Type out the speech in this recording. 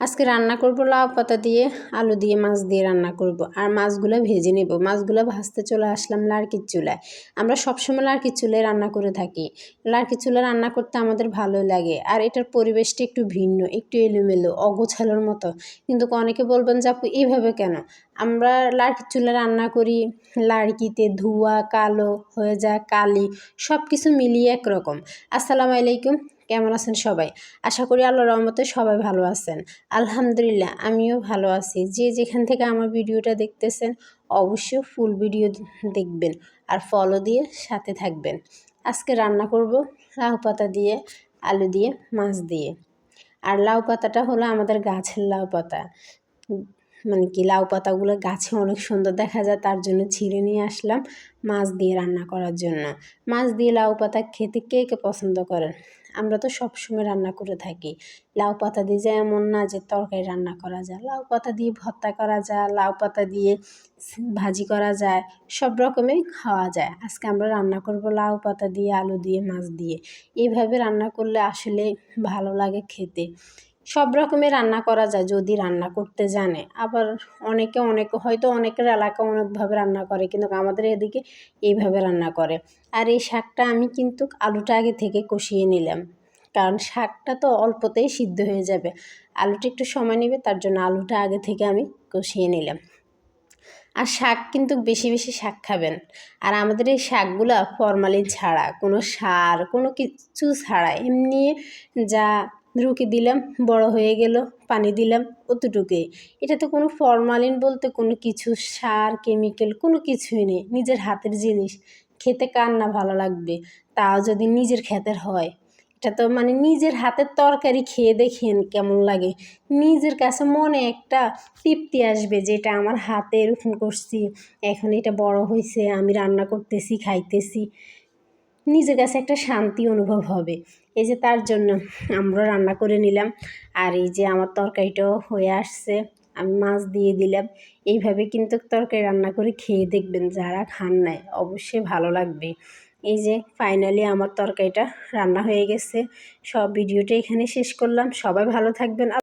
আজকে রান্না করব লাউ পাতা দিয়ে, আলু দিয়ে, মাছ দিয়ে রান্না করব। আর মাছগুলো ভেজে নেব। মাছগুলো ভাজতে চলে আসলাম লাড়কির চুলায়। আমরা সবসময় লাড়কির চুলায় রান্না করে থাকি। লাড়কির চুলায় রান্না করতে আমাদের ভালো লাগে। আর এটার পরিবেশটা একটু ভিন্ন, একটু এলোমেলো, অগোছালোর মতো। কিন্তু অনেকে বলবেন যে, আপু এইভাবে কেন? আমরা লাড়কির চুলায় রান্না করি। লাড়কিতে ধোয়া, কালো, হয়ে যায়, কালি সব কিছু মিলিয়ে একরকম। আসসালামু আলাইকুম। কেমন আছেন সবাই? আশা করি আল্লাহ রহমতে সবাই ভালো আছেন। আলহামদুলিল্লাহ, আমিও ভালো আছি। যে যেখান থেকে আমার ভিডিওটা দেখতেছেন, অবশ্যই ফুল ভিডিও দেখবেন আর ফলো দিয়ে সাথে থাকবেন। আজকে রান্না করব লাউ পাতা দিয়ে, আলু দিয়ে, মাছ দিয়ে। আর লাউ পাতাটা হলো আমাদের গাছের লাউ পাতা। মানে কি লাউ পাতাগুলো গাছে অনেক সুন্দর দেখা যায়, তার জন্য ছিঁড়ে নিয়ে আসলাম মাছ দিয়ে রান্না করার জন্য। মাছ দিয়ে লাউ পাতা খেতে কে কে পছন্দ করেন? আমরা তো সবসময় রান্না করে থাকি। লাউ পাতা দিয়ে যে এমন না যে তরকারি রান্না করা যায়, লাউ পাতা দিয়ে ভর্তা করা যায়, লাউ পাতা দিয়ে ভাজি করা যায়, সব রকমের খাওয়া যায়। আজকে আমরা রান্না করব লাউ পাতা দিয়ে, আলু দিয়ে, মাছ দিয়ে। এইভাবে রান্না করলে আসলে ভালো লাগে খেতে। সব রকমের রান্না করা যায় যদি রান্না করতে জানে। আবার অনেকে অনেক, হয়তো অনেকের এলাকা অনেকভাবে রান্না করে, কিন্তু আমাদের এদিকে এইভাবে রান্না করে। আর এই শাকটা আমি কিন্তু আলুটা আগে থেকে কষিয়ে নিলাম। কারণ শাকটা তো অল্পতেই সিদ্ধ হয়ে যাবে। আলুটা একটু সময় নেবে, তার জন্য আলুটা আগে থেকে আমি কষিয়ে নিলাম। আর শাক কিন্তু বেশি বেশি শাক খাবেন। আর আমাদের এই শাকগুলো ফরমালিন ছাড়া, কোনো সার, কোনো কিছু ছাড়া, এমনি যা রুকি দিলাম, বড় হয়ে গেল, পানি দিলাম অতটুকুই। এটাতে কোনো ফরমালিন বলতে কোনো কিছু, সার, কেমিক্যাল কোনো কিছুই নেই, নিজের হাতের জিনিস। খেতে কার না ভালো লাগবে, তাও যদি নিজের ক্ষেতের হয়। এটা তো মানে নিজের হাতের তরকারি খেয়ে দেখেন কেমন লাগে। নিজের কাছে মনে একটা তৃপ্তি আসবে যে এটা আমার হাতে এরকম করছি, এখন এটা বড় হয়েছে আমি রান্না করতেছি, খাইতেছি। নিজের কাছে একটা শান্তি অনুভব হবে। এই যে তার জন্য আমরা রান্না করে নিলাম। আর এই যে আমার তরকারিটাও হয়ে আসছে, আমি মাছ দিয়ে দিলাম। এইভাবে কিন্তু তরকারি রান্না করে খেয়ে দেখবেন যারা খান নাই, অবশ্যই ভালো লাগবে। এই যে ফাইনালি আমার তরকারিটা রান্না হয়ে গেছে। সব ভিডিওটা এখানে শেষ করলাম। সবাই ভালো থাকবেন।